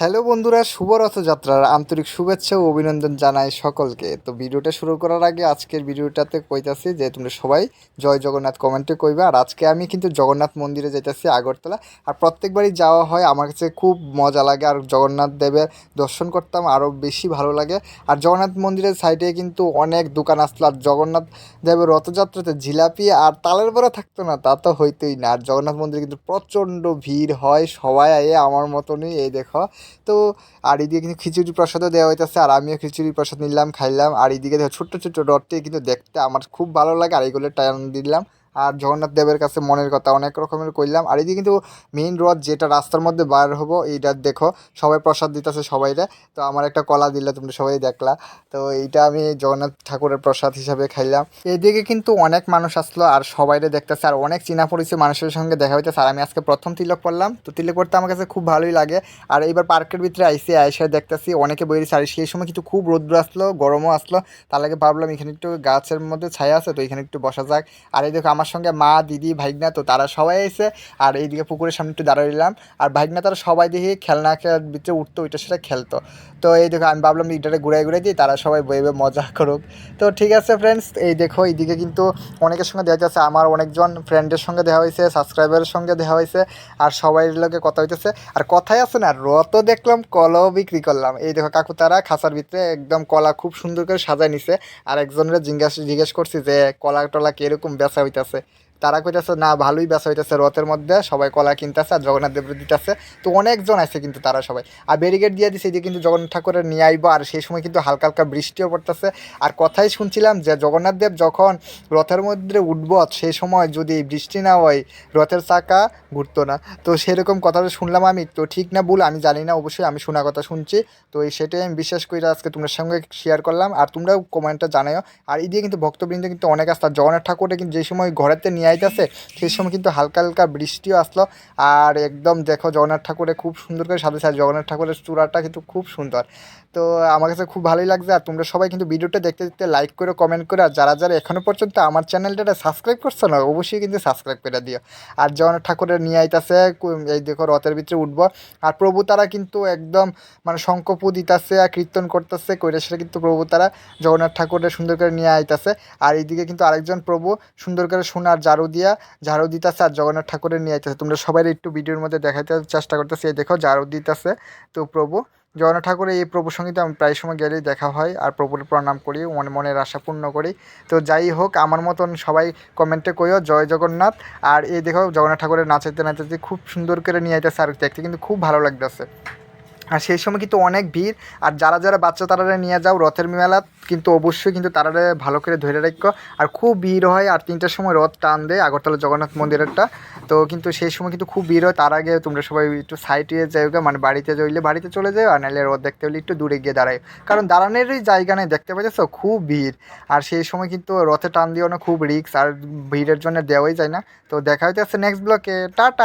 Hello বন্ধুরা শুভ রথযাত্রার আন্তরিক শুভেচ্ছা ও অভিনন্দন জানাই সকলকে। তো ভিডিওটা শুরু করার আগে আজকের ভিডিওটাতে কইতাছি যে তোমরা সবাই জয় জগন্নাথ কমেন্টে কইবা। আর আজকে আমি কিন্তু জগন্নাথ মন্দিরে যেতেছি আগরতলা। আর প্রত্যেকবারই যাওয়া হয়, আমার কাছে খুব মজা লাগে। আর জগন্নাথ দেবের দর্শন করতাম আরও বেশি ভালো লাগে। আর জগন্নাথ মন্দিরের সাইডে কিন্তু অনেক দোকান আসলো আর জগন্নাথ দেবের রথযাত্রাতে জিলাপি আর তালের বড়া থাকতো না, তা তো হইতোই না। আর জগন্নাথ মন্দিরে কিন্তু প্রচণ্ড ভিড় হয়, সবাই আয়ে আমার মতনই। এই দেখো তো আর এদিকে কিন্তু খিচুড়ি প্রসাদও দেওয়া হইতেছে, আর আমিও খিচুড়ি প্রসাদ নিলাম, খাইলাম। আর এদিকে ছোট্ট ছোট্ট রথটি কিন্তু দেখতে আমার খুব ভালো লাগে, আর এগুলো টান দিলাম। আর জগন্নাথ দেবের কাছে মনের কথা অনেক রকমের কইলাম। আর এদিকে কিন্তু মেইন রথ যেটা রাস্তার মধ্যে বার হব, এইটা দেখো, সবাই প্রসাদ দিতেছে সবাইরে। তো আমার একটা কলা দিলে তোমরা সবাই দেখলা। তো এইটা আমি জগন্নাথ ঠাকুরের প্রসাদ হিসাবে খাইলাম। এদিকে কিন্তু অনেক মানুষ আসলো আর সবাইরে দেখতেছে আর অনেক চিনা পরিচয় মানুষের সঙ্গে দেখা হইতেছে। আর আমি আজকে প্রথম তিলক পড়লাম। তো তিলক পড়তে আমার কাছে খুব ভালোই লাগে। আর এইবার পার্কের ভিতরে আইসি আইসা দেখতেছি অনেকে বইরেছে আর সেই সময় কিন্তু খুব রৌদ্র আসলো, গরমও আসলো। তার লাগে ভাবলাম এখানে একটু গাছের মধ্যে ছায়া আছে, তো এখানে একটু বসা যাক। আর এই দেখো আমার সঙ্গে মা, দিদি, ভাইগনা তো তারা সবাই এসে আর এইদিকে পুকুরের সামনে একটু দাঁড়াইলাম আর ভাইগনা তারা সবাই দেখি খেলনা ভিতরে উঠতো, ওইটা সেটা খেলতো। তো এই দেখো, আমি ভাবলাম এটারে ঘুরাই ঘুরে দিই, তারা সবাই বইবে মজা করুক। তো ঠিক আছে ফ্রেন্ডস এই দেখো, এইদিকে কিন্তু অনেকের সঙ্গে দেখা যাচ্ছে আমার অনেকজন ফ্রেন্ডের সঙ্গে দেখা হয়েছে সাবস্ক্রাইবারের সঙ্গে দেখা হয়েছে, আর সবাই লোকে কথা হইতেছে। আর কথাই আছে না রত দেখলাম, কলাও বিক্রি করলাম। এই দেখো, কাকু তারা খাঁচার ভিতরে একদম কলা খুব সুন্দর করে সাজায় নিছে। আর একজনের জিজ্ঞাসা, জিজ্ঞেস করছি যে কলা টলা কীরকম বেচা হইতাছে। আছে তারা কইতাছে, না, ভালোই বেচা হইতেছে রথের মধ্যে, সবাই কলা কিনতেছে আর জগন্নাথ দেবের দিতেছে। তো অনেকজন আছে কিন্তু তারা সবাই। আর ব্যারিকেড দিয়ে দিছে যে কিন্তু জগন্নাথ ঠাকুরের নিয়ে আইবো, আর সেই সময় কিন্তু হালকা হালকা বৃষ্টিও পড়তেছে। আর কথাই শুনছিলাম যে জগন্নাথ দেব যখন রথের মধ্যে উঠব, সেই সময় যদি বৃষ্টি না হয়, রথের চাকা ঘুরতো না। তো সেরকম কথাটা শুনলাম আমি। তো ঠিক না ভুল, আমি জানি না, অবশ্যই আমি শোনা কথা শুনছি। তো এই সেটাই আমি বিশ্বাস করি আজকে তোমার সঙ্গে শেয়ার করলাম। আর তোমরাও কমেন্টটা জানাও আর এই দিয়ে কিন্তু ভক্তবৃন্দ কিন্তু অনেক আসতো জগন্নাথ ঠাকুরটা কিন্তু যে সময় ঘরেতে নিয়ে আইতেছে সেই সময় কিন্তু হালকা হালকা বৃষ্টিও আসলো। আর একদম দেখো জগন্নাথ ঠাকুরে খুব সুন্দর করে সাথে সাথে জগন্নাথ ঠাকুরের চূড়াটা কিন্তু খুব সুন্দর। তো আমার কাছে খুব ভালোই লাগছে আর তোমরা সবাই কিন্তু ভিডিওটা দেখতে দেখতে লাইক করে কমেন্ট করে, আর যারা যারা এখনও পর্যন্ত আমার চ্যানেলটা সাবস্ক্রাইব করছ না, অবশ্যই কিন্তু সাবস্ক্রাইব করে দিও। আর জগন্নাথ ঠাকুরের নিয়ে আইতাছে এই দেখো রথের ভিতরে উঠবো। আর প্রভু তারা কিন্তু একদম মানে শঙ্কপু দিতাছে আর কীর্তন করতেছে কইরা সেটা কিন্তু প্রভু তারা জগন্নাথ ঠাকুরের সুন্দর করে নিয়ে আইতাছে। আর এইদিকে কিন্তু আরেকজন প্রভু সুন্দর করে সোনার ঝাড়ু দিয়া, ঝাড়ু দিতেছে আর জগন্নাথ ঠাকুরের নিয়ে আইতেছে। তোমরা সবাই একটু ভিডিওর মধ্যে দেখাইতে চেষ্টা করতেছি। এই দেখো, ঝাড়ু দিতেছে। তো প্রভু, জগন্নাথ ঠাকুরের এই প্রভুর সঙ্গে তো আমি প্রায় সময় গেলেই দেখা হয় আর প্রভুর প্রণাম করি, মনে মনের আশা পূর্ণ করি। তো যাই হোক, আমার মতন সবাই কমেন্টে কইও, জয় জগন্নাথ। আর এই দেখো, জগন্নাথ ঠাকুরের নাচাইতে নাচাইতে খুব সুন্দর করে নিয়ে আইতেছে আর দেখতে, কিন্তু খুব ভালো লাগতেছে। আর সেই সময় কিন্তু অনেক ভিড়। আর যারা যারা বাচ্চা তারা নিয়ে যাও, রথের মেলা, কিন্তু অবশ্যই কিন্তু তারা ভালো করে ধরে রাখো। আর খুব ভিড় হয়, আর তিনটার সময় রথ টান দেয় আগরতলা জগন্নাথ মন্দিরেরটা। তো কিন্তু সেই সময় কিন্তু খুব ভিড় হয়, তার আগে তোমরা সবাই একটু সাইডে যাই মানে বাড়িতে যাইলে বাড়িতে চলে যাও আর নাহলে রথ দেখতে হলে একটু দূরে গিয়ে দাঁড়ায় কারণ দাঁড়ানোরই জায়গা নেই, দেখতে পাচ্ছ খুব ভিড়। আর সেই সময় কিন্তু রথে টান দিও না, খুব রিক্স আর ভিড়ের জন্য দেওয়াই যায় না। তো দেখা হইতে আসছে নেক্সট ব্লকে টাটা!